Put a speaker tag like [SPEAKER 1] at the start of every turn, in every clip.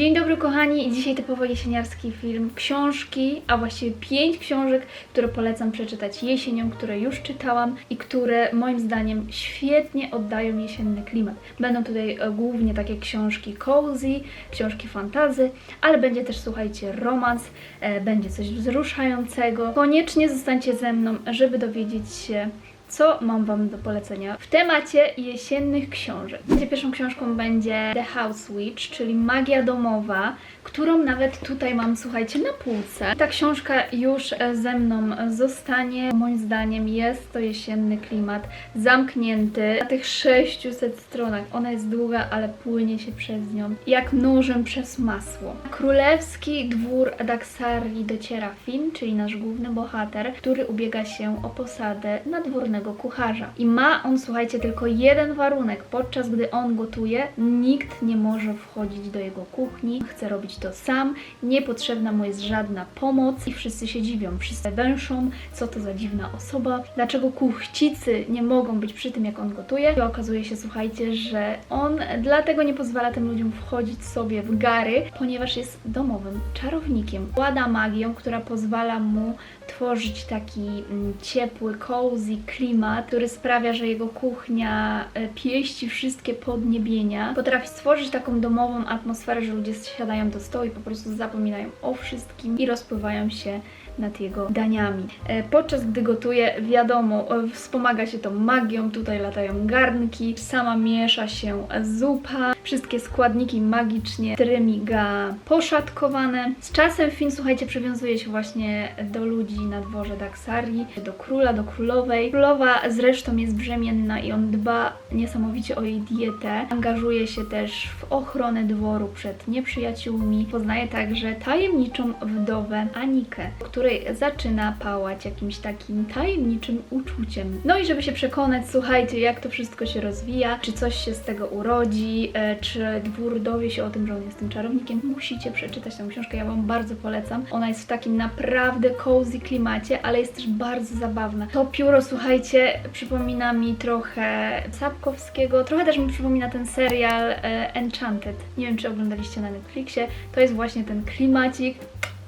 [SPEAKER 1] Dzień dobry kochani, dzisiaj typowo jesieniarski film. Książki, a właściwie pięć książek, które polecam przeczytać jesienią, które już czytałam i które moim zdaniem świetnie oddają jesienny klimat. Będą tutaj e, głównie takie książki cozy, książki fantazy, ale będzie też, słuchajcie, romans, e, będzie coś wzruszającego. Koniecznie zostańcie ze mną, żeby dowiedzieć się co mam Wam do polecenia w temacie jesiennych książek. Pierwszą książką będzie The House Witch, czyli magia domowa, którą nawet tutaj mam, słuchajcie, na półce. Ta książka już e, ze mną zostanie. Moim zdaniem jest to jesienny klimat, zamknięty na tych 600 stronach. Ona jest długa, ale płynie się przez nią jak nożem przez masło. Królewski dwór Daxari dociera Finn, czyli nasz główny bohater, który ubiega się o posadę nadwornego kucharza. I ma on, słuchajcie, tylko jeden warunek. Podczas gdy on gotuje, nikt nie może wchodzić do jego kuchni. Chce robić to sam, niepotrzebna mu jest żadna pomoc i wszyscy się dziwią. Wszyscy węszą, co to za dziwna osoba, dlaczego kuchcicy nie mogą być przy tym, jak on gotuje. I okazuje się, słuchajcie, że on dlatego nie pozwala tym ludziom wchodzić sobie w gary, ponieważ jest domowym czarownikiem. Włada magią, która pozwala mu tworzyć taki mm, ciepły, cozy klimat, który sprawia, że jego kuchnia e, pieści wszystkie podniebienia. Potrafi stworzyć taką domową atmosferę, że ludzie siadają do stołu i po prostu zapominają o wszystkim i rozpływają się nad jego daniami. E, Podczas gdy gotuje, wiadomo, e, wspomaga się to magią, tutaj latają garnki, sama miesza się zupa, wszystkie składniki magicznie trymiga poszatkowane. Z czasem Finn, słuchajcie, przywiązuje się właśnie do ludzi na dworze Daxari, do króla, do królowej. Królowa zresztą jest brzemienna i on dba niesamowicie o jej dietę. Angażuje się też w ochronę dworu przed nieprzyjaciółmi. Poznaje także tajemniczą wdowę Anikę, której zaczyna pałać jakimś takim tajemniczym uczuciem. No i żeby się przekonać, słuchajcie, jak to wszystko się rozwija, czy coś się z tego urodzi, e, czy dwór dowie się o tym, że on jest tym czarownikiem, musicie przeczytać tę książkę, ja Wam bardzo polecam. Ona jest w takim naprawdę cozy klimacie, ale jest też bardzo zabawna. To pióro, słuchajcie, przypomina mi trochę Sapkowskiego, trochę też mi przypomina ten serial e, Enchanted. Nie wiem, czy oglądaliście na Netflixie. To jest właśnie ten klimacik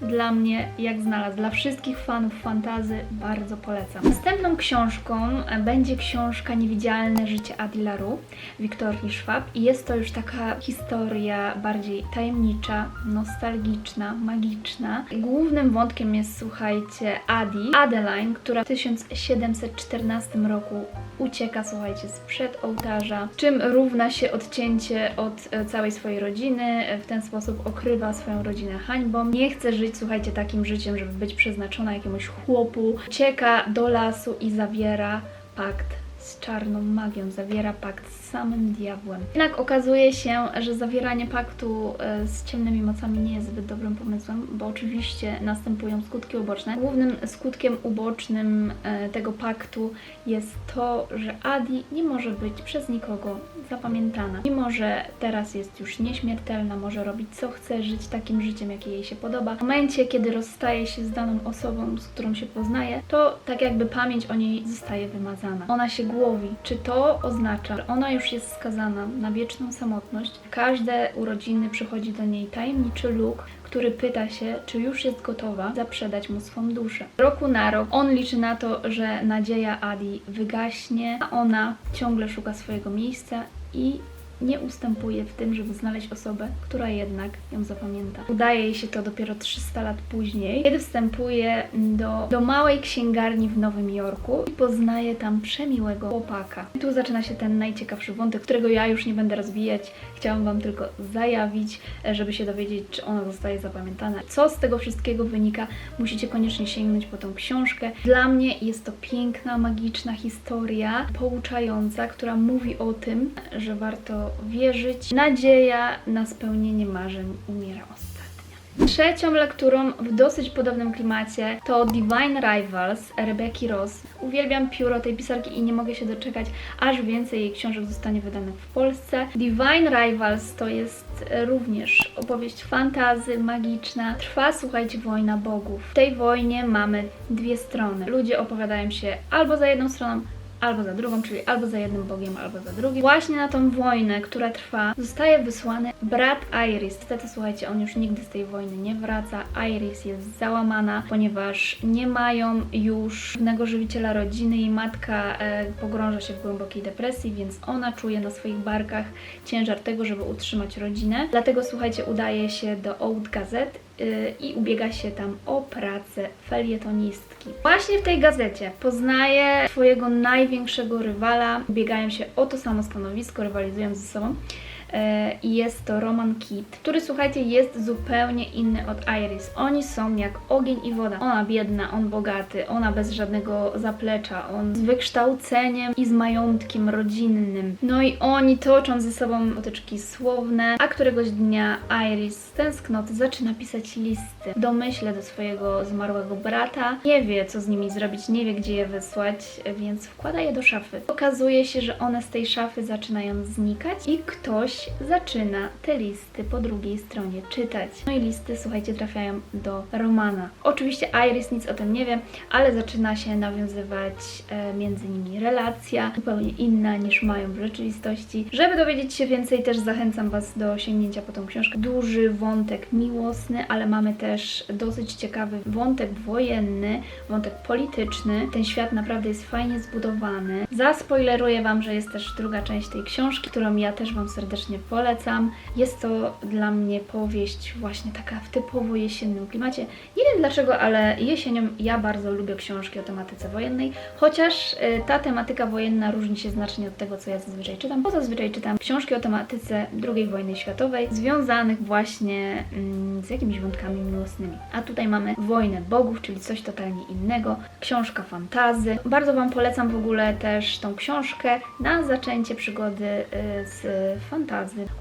[SPEAKER 1] dla mnie jak znalazł. Dla wszystkich fanów fantazy bardzo polecam. Następną książką e, będzie książka Niewidzialne życie Adi LaRue Wiktorii Schwab i jest to już taka historia bardziej tajemnicza, nostalgiczna, magiczna. Głównym wątkiem jest, słuchajcie, Adi, Adeline, która w 1714 roku ucieka, słuchajcie, sprzed ołtarza, czym równa się odcięcie od e, całej swojej rodziny. E, W ten sposób okrywa swoją rodzinę hańbą. Nie chce żyć, słuchajcie, takim życiem, żeby być przeznaczona jakiemuś chłopu. Ucieka do lasu i zawiera pakt z czarną magią, zawiera pakt z samym diabłem. Jednak okazuje się, że zawieranie paktu e, z ciemnymi mocami nie jest zbyt dobrym pomysłem, bo oczywiście następują skutki uboczne. Głównym skutkiem ubocznym e, tego paktu jest to, że Adi nie może być przez nikogo zapamiętana. Mimo, że teraz jest już nieśmiertelna, może robić co chce, żyć takim życiem, jakie jej się podoba. W momencie, kiedy rozstaje się z daną osobą, z którą się poznaje, to tak jakby pamięć o niej zostaje wymazana. Ona się głowi. Czy to oznacza, że ona już jest skazana na wieczną samotność? Każde urodziny przychodzi do niej tajemniczy Luke, który pyta się, czy już jest gotowa zaprzedać mu swą duszę. Roku na rok on liczy na to, że nadzieja Adi wygaśnie, a ona ciągle szuka swojego miejsca i nie ustępuje w tym, żeby znaleźć osobę, która jednak ją zapamięta. Udaje jej się to dopiero 300 lat później, kiedy wstępuje do, do małej księgarni w Nowym Jorku i poznaje tam przemiłego chłopaka. I tu zaczyna się ten najciekawszy wątek, którego ja już nie będę rozwijać. Chciałam Wam tylko zajawić, żeby się dowiedzieć, czy ona zostaje zapamiętana. Co z tego wszystkiego wynika, musicie koniecznie sięgnąć po tą książkę. Dla mnie jest to piękna, magiczna historia, pouczająca, która mówi o tym, że warto wierzyć. Nadzieja na spełnienie marzeń umiera ostatnia. Trzecią lekturą w dosyć podobnym klimacie to Divine Rivals Rebeki Ross. Uwielbiam pióro tej pisarki i nie mogę się doczekać, aż więcej jej książek zostanie wydanych w Polsce. Divine Rivals to jest również opowieść fantazy, magiczna. Trwa, słuchajcie, wojna bogów. W tej wojnie mamy dwie strony. Ludzie opowiadają się albo za jedną stroną, albo za drugą, czyli albo za jednym bogiem, albo za drugim. Właśnie na tą wojnę, która trwa, zostaje wysłany brat Iris. Niestety, słuchajcie, on już nigdy z tej wojny nie wraca. Iris jest załamana, ponieważ nie mają już pewnego żywiciela rodziny i matka e, pogrąża się w głębokiej depresji, więc ona czuje na swoich barkach ciężar tego, żeby utrzymać rodzinę. Dlatego, słuchajcie, udaje się do Old Gazette i ubiega się tam o pracę felietonistki. Właśnie w tej gazecie poznaje swojego największego rywala, ubiegają się o to samo stanowisko, rywalizują ze sobą. E, I jest to Roman Kit, który słuchajcie jest zupełnie inny od Iris. Oni są jak ogień i woda. Ona biedna, on bogaty, ona bez żadnego zaplecza, on z wykształceniem i z majątkiem rodzinnym. No i oni toczą ze sobą potyczki słowne, a któregoś dnia Iris z tęsknoty zaczyna pisać listy. Domyśle do swojego zmarłego brata. Nie wie co z nimi zrobić, nie wie gdzie je wysłać, więc wkłada je do szafy. Okazuje się, że one z tej szafy zaczynają znikać i ktoś zaczyna te listy po drugiej stronie czytać. No i listy, słuchajcie, trafiają do Romana. Oczywiście Iris nic o tym nie wie, ale zaczyna się nawiązywać e, między nimi relacja, zupełnie inna niż mają w rzeczywistości. Żeby dowiedzieć się więcej, też zachęcam Was do sięgnięcia po tą książkę. Duży wątek miłosny, ale mamy też dosyć ciekawy wątek wojenny, wątek polityczny. Ten świat naprawdę jest fajnie zbudowany. Zaspoileruję Wam, że jest też druga część tej książki, którą ja też Wam serdecznie polecam. Jest to dla mnie powieść właśnie taka w typowo jesiennym klimacie. Nie wiem dlaczego, ale jesienią ja bardzo lubię książki o tematyce wojennej, chociaż y, ta tematyka wojenna różni się znacznie od tego, co ja zazwyczaj czytam, bo zazwyczaj czytam książki o tematyce II wojny światowej, związanych właśnie mm, z jakimiś wątkami miłosnymi. A tutaj mamy Wojnę Bogów, czyli coś totalnie innego, książka fantazy. Bardzo Wam polecam w ogóle też tą książkę na zaczęcie przygody y, z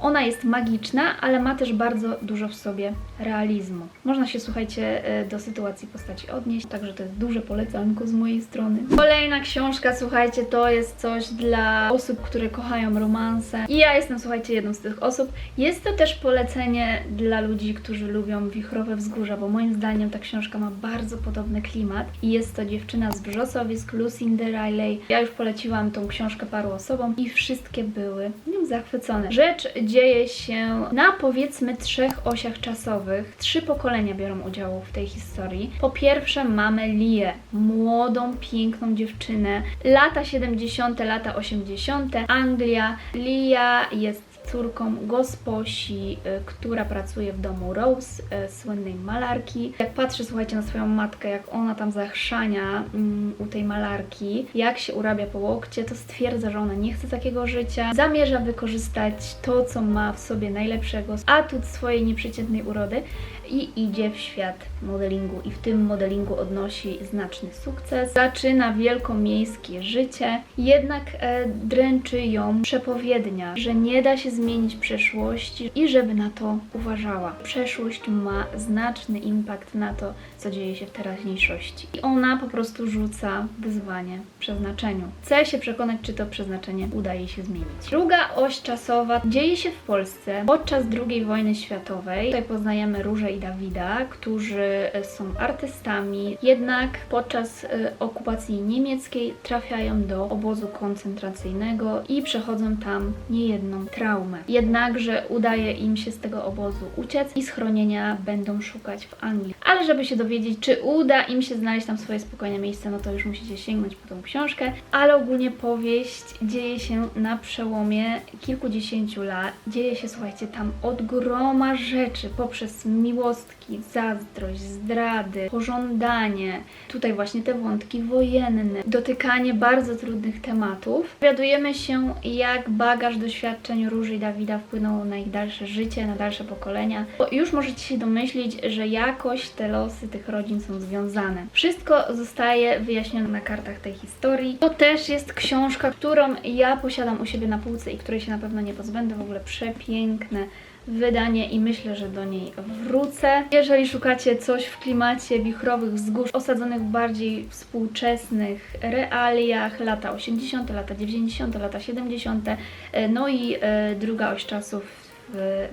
[SPEAKER 1] Ona jest magiczna, ale ma też bardzo dużo w sobie realizmu. Można się, słuchajcie, y, do sytuacji postaci odnieść, także to jest duże polecanko z mojej strony. Kolejna książka, słuchajcie, to jest coś dla osób, które kochają romanse. I ja jestem, słuchajcie, jedną z tych osób. Jest to też polecenie dla ludzi, którzy lubią wichrowe wzgórza, bo moim zdaniem ta książka ma bardzo podobny klimat. I jest to dziewczyna z Brzosowisk, Lucinda Riley. Ja już poleciłam tą książkę paru osobom i wszystkie były nią zachwycone. Rzecz dzieje się na powiedzmy trzech osiach czasowych. Trzy pokolenia biorą udział w tej historii. Po pierwsze mamy Lię, młodą, piękną dziewczynę. Lata 70., lata 80., Anglia. Lia jest córką gosposi, y, która pracuje w domu Rose, y, słynnej malarki. Jak patrzę, słuchajcie, na swoją matkę, jak ona tam zachrzania mm, u tej malarki, jak się urabia po łokcie, to stwierdza, że ona nie chce takiego życia. Zamierza wykorzystać to, co ma w sobie najlepszego, atut swojej nieprzeciętnej urody i idzie w świat modelingu i w tym modelingu odnosi znaczny sukces. Zaczyna wielkomiejskie życie, jednak e, dręczy ją przepowiednia, że nie da się zmienić przeszłości i żeby na to uważała. Przeszłość ma znaczny impact na to, co dzieje się w teraźniejszości. I ona po prostu rzuca wyzwanie przeznaczeniu. Chce się przekonać, czy to przeznaczenie uda jej się zmienić. Druga oś czasowa dzieje się w Polsce podczas II wojny światowej. Tutaj poznajemy Różę i Dawida, którzy są artystami, jednak podczas e, okupacji niemieckiej trafiają do obozu koncentracyjnego i przechodzą tam niejedną traumę. Jednakże udaje im się z tego obozu uciec i schronienia będą szukać w Anglii. Ale żeby się dowiedzieć, czy uda im się znaleźć tam swoje spokojne miejsce, no to już musicie sięgnąć po tą książkę. Ale ogólnie powieść dzieje się na przełomie kilkudziesięciu lat. Dzieje się, słuchajcie, tam od groma rzeczy, poprzez miłostki, zazdrość, zdrady, pożądanie. Tutaj właśnie te wątki wojenne, dotykanie bardzo trudnych tematów. Dowiadujemy się, jak bagaż doświadczeń Róży i Dawida wpłynął na ich dalsze życie, na dalsze pokolenia. Bo już możecie się domyślić, że jakoś te losy tych rodzin są związane. Wszystko zostaje wyjaśnione na kartach tej historii. To też jest książka, którą ja posiadam u siebie na półce i której się na pewno nie pozbędę. W ogóle przepiękne wydanie i myślę, że do niej wrócę. Jeżeli szukacie coś w klimacie wichrowych wzgórz, osadzonych w bardziej współczesnych realiach, lata 80., lata 90., lata 70., e, no i e, druga oś czasów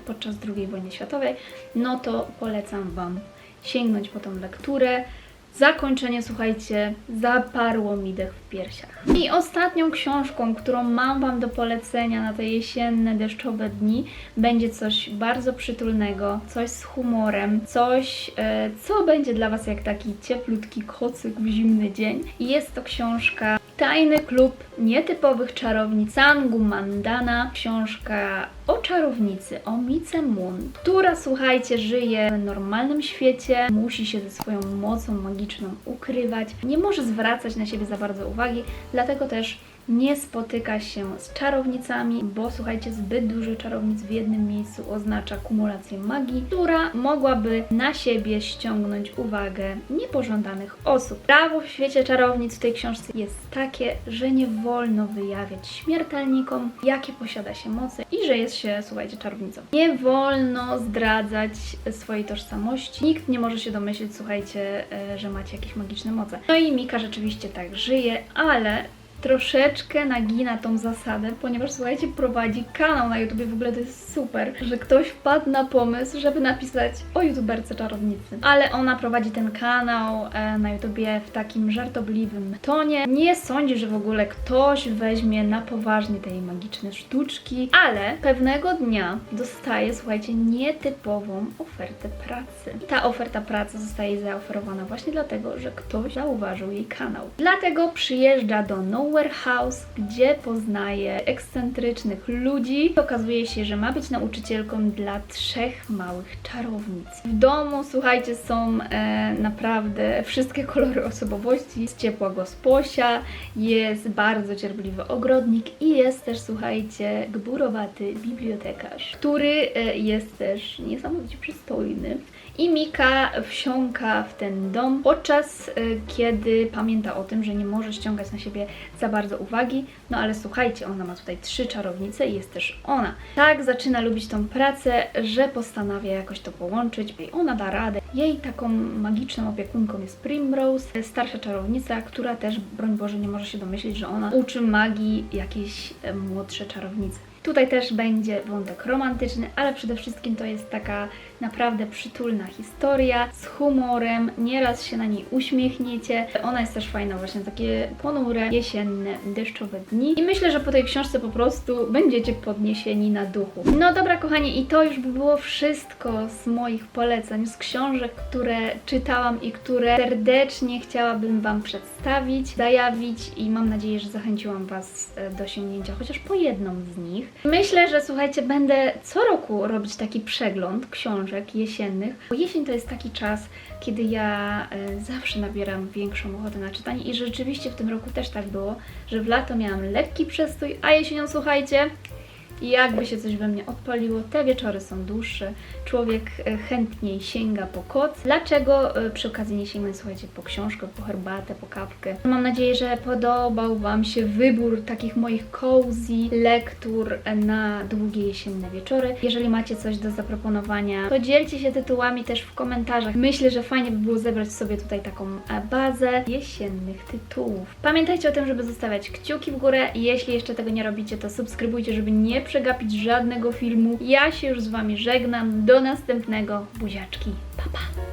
[SPEAKER 1] podczas II wojny światowej, no to polecam Wam sięgnąć po tą lekturę. zakończenie, słuchajcie, zaparło mi dech w piersiach. I ostatnią książką, którą mam Wam do polecenia na te jesienne, deszczowe dni, będzie coś bardzo przytulnego, coś z humorem, coś, e, co będzie dla Was jak taki cieplutki kocyk w zimny dzień. I jest to książka Tajny klub nietypowych czarownic Sangu Mandana. Książka o czarownicy, o Mice Moon, która słuchajcie, żyje w normalnym świecie, musi się ze swoją mocą magiczną ukrywać, nie może zwracać na siebie za bardzo uwagi, dlatego też nie spotyka się z czarownicami, bo słuchajcie, zbyt dużo czarownic w jednym miejscu oznacza kumulację magii, która mogłaby na siebie ściągnąć uwagę niepożądanych osób. Prawo w świecie czarownic w tej książce jest takie, że nie wolno wyjawiać śmiertelnikom, jakie posiada się mocy i że jest się, słuchajcie, czarownicą. Nie wolno zdradzać swojej tożsamości. Nikt nie może się domyślić, słuchajcie, e, że macie jakieś magiczne moce. No i Mika rzeczywiście tak żyje, ale troszeczkę nagina tą zasadę, ponieważ słuchajcie, prowadzi kanał na YouTubie, w ogóle to jest super, że ktoś wpadł na pomysł, żeby napisać o youtuberce czarownicy. Ale ona prowadzi ten kanał e, na YouTubie w takim żartobliwym tonie. Nie sądzi, że w ogóle ktoś weźmie na poważnie te jej magiczne sztuczki, ale pewnego dnia dostaje, słuchajcie, nietypową ofertę pracy. I ta oferta pracy zostaje zaoferowana właśnie dlatego, że ktoś zauważył jej kanał. Dlatego przyjeżdża do Nowhere House, gdzie poznaje ekscentrycznych ludzi. Okazuje się, że ma być nauczycielką dla trzech małych czarownic. W domu, słuchajcie, są e, naprawdę wszystkie kolory osobowości. Jest ciepła gosposia, jest bardzo cierpliwy ogrodnik i jest też, słuchajcie, gburowaty bibliotekarz, który e, jest też niesamowicie przystojny. I Mika wsiąka w ten dom, podczas y, kiedy pamięta o tym, że nie może ściągać na siebie za bardzo uwagi. No ale słuchajcie, ona ma tutaj trzy czarownice i jest też ona. Tak zaczyna lubić tą pracę, że postanawia jakoś to połączyć i ona da radę. Jej taką magiczną opiekunką jest Primrose, starsza czarownica, która też, broń Boże, nie może się domyślić, że ona uczy magii jakieś e, młodsze czarownice. Tutaj też będzie wątek romantyczny, ale przede wszystkim to jest taka naprawdę przytulna historia z humorem. Nieraz się na niej uśmiechniecie. Ona jest też fajna, właśnie takie ponure, jesienne, deszczowe dni. I myślę, że po tej książce po prostu będziecie podniesieni na duchu. No dobra, kochani, i to już by było wszystko z moich poleceń, z książek, które czytałam i które serdecznie chciałabym Wam przedstawić, zajawić i mam nadzieję, że zachęciłam Was e, do sięgnięcia chociaż po jedną z nich. Myślę, że słuchajcie, będę co roku robić taki przegląd książek jesiennych, bo jesień to jest taki czas, kiedy ja e, zawsze nabieram większą ochotę na czytanie i rzeczywiście w tym roku też tak było, że w lato miałam lekki przestój, a jesienią słuchajcie, jakby się coś we mnie odpaliło, te wieczory są dłuższe, człowiek e, chętniej sięga po koc. Dlaczego e, przy okazji nie sięgnąć, słuchajcie, po książkę, po herbatę, po kawkę? Mam nadzieję, że podobał Wam się wybór takich moich cozy lektur na długie jesienne wieczory. Jeżeli macie coś do zaproponowania, to dzielcie się tytułami też w komentarzach. Myślę, że fajnie by było zebrać sobie tutaj taką e, bazę jesiennych tytułów. Pamiętajcie o tym, żeby zostawiać kciuki w górę. Jeśli jeszcze tego nie robicie, to subskrybujcie, żeby nie przegapić żadnego filmu. Ja się już z Wami żegnam. Do następnego. Buziaczki. Pa, pa.